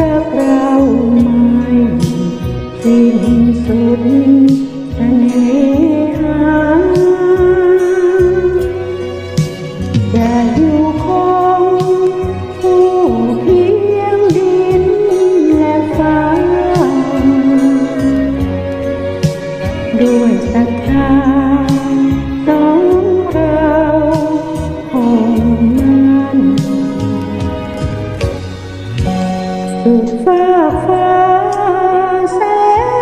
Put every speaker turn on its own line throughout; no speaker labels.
รักเราไม่สิ้นสุดเสน่หาจะอยู่ ฝาฟ้าแส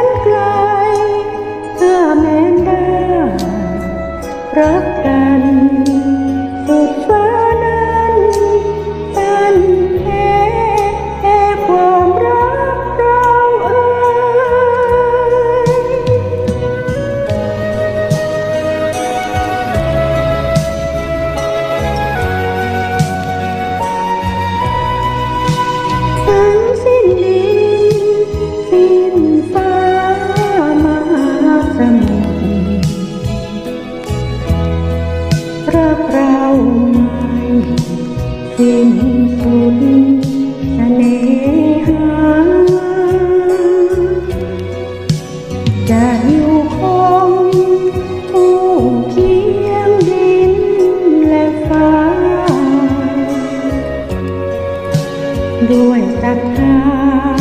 นไกลถ้าแม้นได้รักกัน รักเราไม่สิ้นสุดเสน่หา จะอยู่คงผู้เคียงดินและฟ้า ด้วยศรัทธา